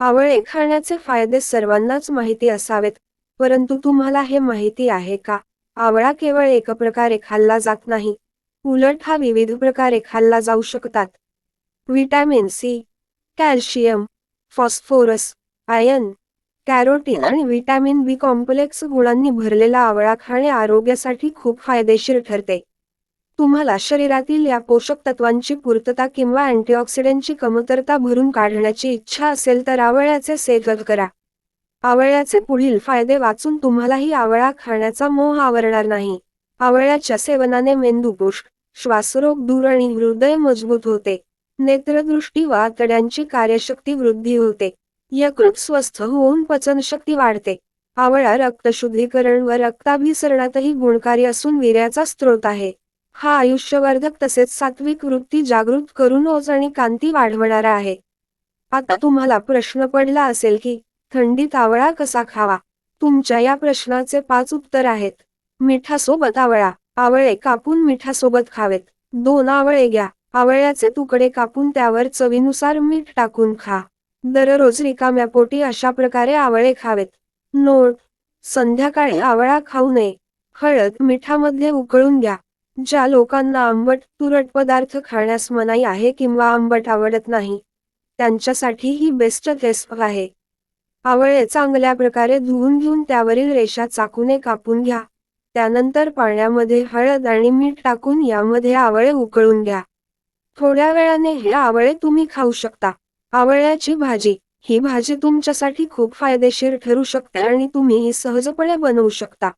आवळे खाण्याचे फायदे सर्वांनाच माहिती असावेत परंतु तुम्हाला हे माहिती आहे का? आवळा केवळ एक प्रकारे खाल्ला जात नाही उलट हा विविध प्रकारे खाल्ला जाऊ शकतात. Vitamin C calcium phosphorus iron carotene आणि व्हिटॅमिन बी कॉम्प्लेक्स गुणांनी भरलेला आवळा खाणे आरोग्यासाठी खूप फायदेशीर ठरते. तुम्हाला शरीरातील या पोषक तत्वांची पूर्तता किंवा अँटीऑक्सिडंटची कमतरता भरून काढण्याची इच्छा असेल तर आवळ्याचे सेवन करा. आवळ्याचे पुढील फायदे वाचून तुम्हालाही आवळा खाण्याचा मोह आवरणार नाही. आवळ्याच्या सेवनाने मेंदूपुष्ट श्वासरोग दूर आणि हृदय मजबूत होते. नेत्रदृष्टी व आतड्यांची कार्यशक्ती वृद्धी होते. यकृत स्वस्थ होऊन पचनशक्ती वाढते. आवळा रक्तशुद्धीकरण व रक्ताभिसरणातही गुणकारी असून वीर्याचा स्रोत आहे. हा आयुष्यवर्धक तसेच सात्विक वृत्ती जागृत करून ओज आणि कांती वाढवणारा आहे. आता तुम्हाला प्रश्न पडला असेल की थंडीत आवळा कसा खावा? तुमच्या या प्रश्नाचे पाच उत्तर आहेत. मिठासोबत आवळा आवळे कापून मिठासोबत खावेत. दोन आवळे घ्या आवळ्याचे तुकडे कापून त्यावर चवीनुसार मीठ टाकून खा. दररोज रिकाम्या पोटी अशा प्रकारे आवळे खावेत. नोट संध्याकाळी आवळा खाऊ नये. हळद मिठामध्ये उकळून घ्या. ज्या लोकांना आंबट तुरट पदार्थ खाण्यास मनाई आहे किंवा आंबट आवडत नाही त्यांच्यासाठी ही बेस्ट रेसिपी आहे. आवळे चांगल्या प्रकारे धुवून घेऊन त्यावरील रेषा चाकूने कापून घ्या. त्यानंतर पाण्यामध्ये हळद आणि मीठ टाकून यामध्ये आवळे उकळून घ्या. थोड्या वेळाने हे आवळे तुम्ही खाऊ शकता. आवळ्याची भाजी ही भाजी तुमच्यासाठी खूप फायदेशीर ठरू शकते आणि तुम्ही ही सहजपणे बनवू शकता.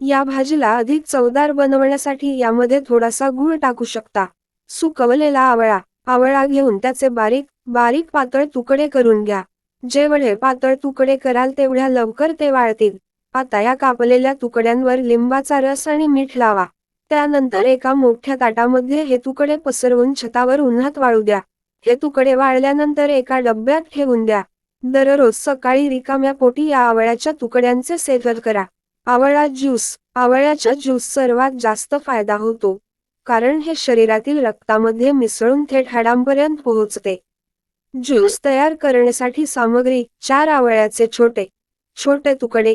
या भाजीला अधिक चवदार बनवण्यासाठी यामध्ये थोडासा गूळ टाकू शकता. सुकवलेला आवळा. आवळा घेऊन त्याचे बारीक बारीक पातळ तुकडे करून घ्या. जेवढे पातळ तुकडे कराल तेवढ्या लवकर ते वाळतील. आता या कापलेल्या तुकड्यांवर लिंबाचा रस आणि मीठ लावा. त्यानंतर एका मोठ्या ताटामध्ये हे तुकडे पसरवून छतावर उन्हात वाळू द्या. हे तुकडे वाळल्यानंतर एका डब्यात ठेवून द्या. दररोज सकाळी रिकाम्या पोटी या आवळ्याच्या तुकड्यांचे सेवन करा. आवळा ज्यूस. आवळ्याच्या ज्यूस सर्वात जास्त फायदा होतो कारण हे शरीरातील रक्तामध्ये मिसळून थेट हाडांपर्यंत पोहोचते. ज्यूस तयार करण्यासाठी सामग्री चार आवळ्याचे छोटे छोटे तुकडे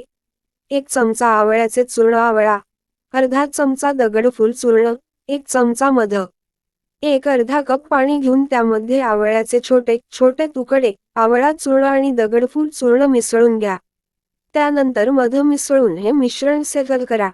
एक चमचा आवळ्याचे चूर्ण आवळा अर्धा चमचा दगडफूल चूर्ण एक चमचा मध एक अर्धा कप पाणी घेऊन त्यामध्ये आवळ्याचे छोटे छोटे तुकडे आवळा चूर्ण आणि दगडफूल चूर्ण मिसळून घ्या. त्यानंतर मध मिसळून हे मिश्रण सेटल करा.